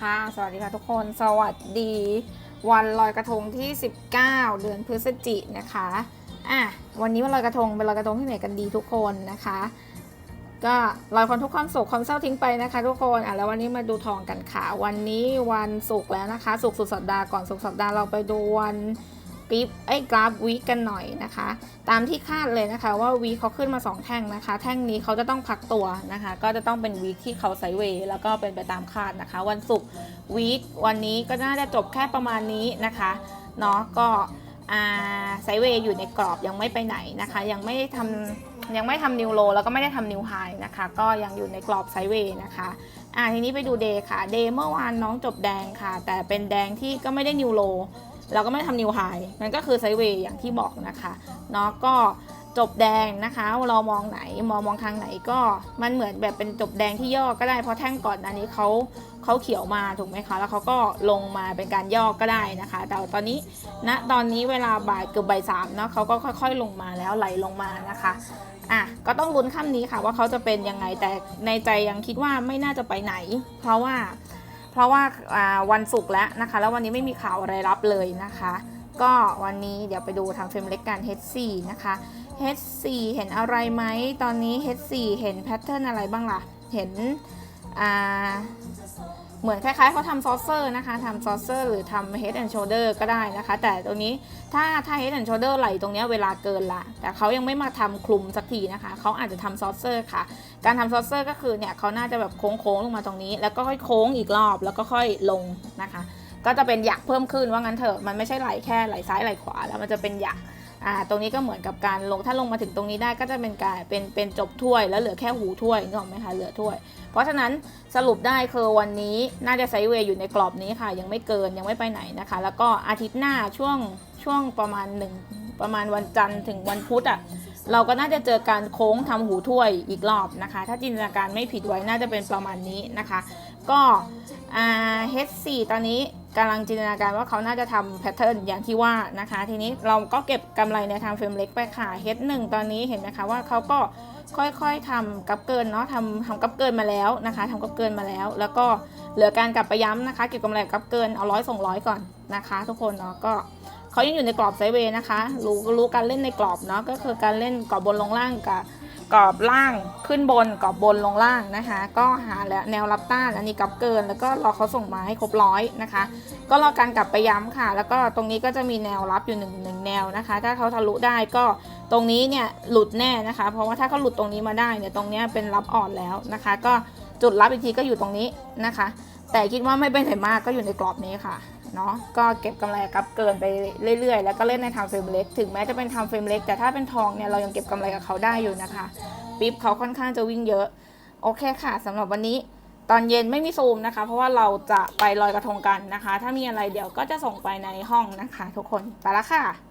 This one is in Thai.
ค่ะ สวัสดีค่ะทุกคน สวัสดี วันลอยกระทงที่ 19 เดือนพฤศจิกนะคะอะวันนี้วันลอยกระทงเป็นลอยกระทงที่ไหนกันดีทุกคนนะคะ ก็ลอยคนทุกความโศกความเศร้าทิ้งไปนะคะ ทุกคนอะแล้ววันนี้มาดูทองกันค่ะ วันนี้วันศุกร์แล้วนะคะศุกร์สุดสัปดาห์ก่อนศุกร์สัปดาห์เราไปดูวัน ปี๊บไอ้กราฟวีกันหน่อยนะคะ ตามที่คาดเลยนะคะว่าวีเขาขึ้นมา 2 แท่งนะคะ แท่งนี้เขาจะต้องพักตัวนะคะ ก็จะต้องเป็นวีที่เขาไซเวย์แล้วก็เป็นไปตามคาดนะคะ วันศุกร์วีวันนี้ก็น่าจะจบแค่ประมาณนี้นะคะเนาะก็ไซเวย์อยู่ในกรอบยังไม่ไปไหนนะคะ ยังไม่ทำยังไม่ทำนิวโลแล้วก็ไม่ได้ทำนิวไฮนะคะ ก็ยังอยู่ในกรอบไซเวย์นะคะอ่าทีนี้ไปดูเดย์ค่ะเดย์เมื่อวานน้องจบแดงค่ะ แต่เป็นแดงที่ก็ไม่ได้นิวโล เราก็ไม่ทำนิวไฮมันก็คือไซเวย์อย่างที่บอกนะคะเนาะก็จบแดงนะคะเรามองไหนมองมองทางไหนก็มันเหมือนแบบเป็นจบแดงที่ย่อก็ได้เพราะแท่งก่อนอันนี้เขาเขาเขียวมาถูกไหมคะแล้วเขาก็ลงมาเป็นการย่อก็ได้นะคะ แต่ตอนนี้ณตอนนี้เวลาบ่ายเกือบบ่ายสามเนาะเขาก็ค่อย ๆ ลงมาแล้วไหลลงมานะคะอะก็ต้องลุ้นค่ำนี้ค่ะว่าเขาจะเป็นยังไงแต่ในใจยังคิดว่าไม่น่าจะไปไหน เพราะว่า ราะว่าวันศุกร์แล้วนะคะ แล้ววันนี้ไม่มีข่าวอะไรรับเลยนะคะ ก็วันนี้เดี๋ยวไปดูทางเฟรมเล็กกัน H4 นะคะ H4 เห็นอะไรไหมตอนนี้ H4 เห็นแพทเทิร์นอะไรบ้างล่ะ เห็น เหมือนคล้ายๆเขาทำซอสเซอร์นะคะทำซอสเซอร์หรือทำ head and shoulder ก็ได้นะคะ แต่ตรงนี้ถ้าถ้า head and shoulder ไหลตรงนี้เวลาเกินละ แต่เขายังไม่มาทำคลุมสักทีนะคะ เขาอาจจะทำซอสเซอร์ค่ะ การทำซอสเซอร์ก็คือเนี่ยเขาน่าจะแบบโค้งๆลงมาตรงนี้ แล้วก็ค่อยโค้งอีกรอบแล้วก็ค่อยลงนะคะ ก็จะเป็นหยักเพิ่มขึ้นว่างั้นเถอะ มันไม่ใช่ไหลแค่ไหลซ้ายไหลขวาแล้วมันจะเป็นหยัก อ่าตรงนี้ก็เหมือนกับการลงถ้าลงมาถึงตรงนี้ได้ก็จะเป็นการเป็นเป็นจบถ้วย แล้วเหลือแค่หูถ้วยนึกออกไหมคะเหลือถ้วย เพราะฉะนั้นสรุปได้คือวันนี้น่าจะไซด์เวย์อยู่ในกรอบนี้ค่ะ ยังไม่เกินยังไม่ไปไหนนะคะ แล้วก็อาทิตย์หน้าช่วงช่วงประมาณหนึ่งประมาณวันจันทร์ถึงวันพุธอะ เราก็น่าจะเจอการโค้งทำหูถ้วยอีกรอบนะคะ ถ้าจินตนาการไม่ผิดไว้น่าจะเป็นประมาณนี้นะคะ ก็อ่า H4 ตอนนี้กำลังจินตนาการว่าเขาน่าจะทำแพทเทิร์นอย่างที่ว่านะคะ ทีนี้เราก็เก็บกำไรในทางเฟรมเล็กไปค่ะ H1 ตอนนี้เห็นไหมคะว่าเขาก็ค่อยๆทำกับเกินเนาะทำทำกับเกินมาแล้วนะคะทำกับเกินมาแล้ว แล้วก็เหลือการกลับไปย้ำนะคะ เก็บกำไรกับเกินเอาร้อยส่งร้อยก่อนนะคะ ทุกคนเนาะก็ เขายังอยู่ในกรอบไซเวย์นะคะ รู้รู้การเล่นในกรอบเนาะก็คือการเล่นกรอบบนลงล่างกับกรอบล่างขึ้นบนกรอบบนลงล่างนะคะ ก็หาแล้วแนวรับต้านอันนี้กลับเกิน แล้วก็รอเขาส่งมาให้ครบร้อยนะคะ ก็รอการกลับไปย้ำค่ะ แล้วก็ตรงนี้ก็จะมีแนวรับอยู่หนึ่งหนึ่งแนวนะคะ ถ้าเขาทะลุได้ก็ตรงนี้เนี่ยหลุดแน่นะคะ เพราะว่าถ้าเขาหลุดตรงนี้มาได้เนี่ยตรงนี้เป็นรับอ่อนแล้วนะคะ ก็จุดรับอีกทีก็อยู่ตรงนี้นะคะ แต่คิดว่าไม่ไปไหนมากก็อยู่ในกรอบนี้ค่ะ เนาะก็เก็บกำไรกับเกินไปเรื่อยๆ แล้วก็เล่นในทำเฟรมเล็กถึงแม้จะเป็นทำเฟรมเล็กแต่ถ้าเป็นทองเนี่ยเรายังเก็บกำไรกับเขาได้อยู่นะคะปิ๊บเขาค่อนข้างจะวิ่งเยอะ โอเคค่ะสำหรับวันนี้ตอนเย็นไม่มีซูมนะคะ เพราะว่าเราจะไปลอยกระทงกันนะคะ ถ้ามีอะไรเดี๋ยวก็จะส่งไปในห้องนะคะ ทุกคนไปละค่ะ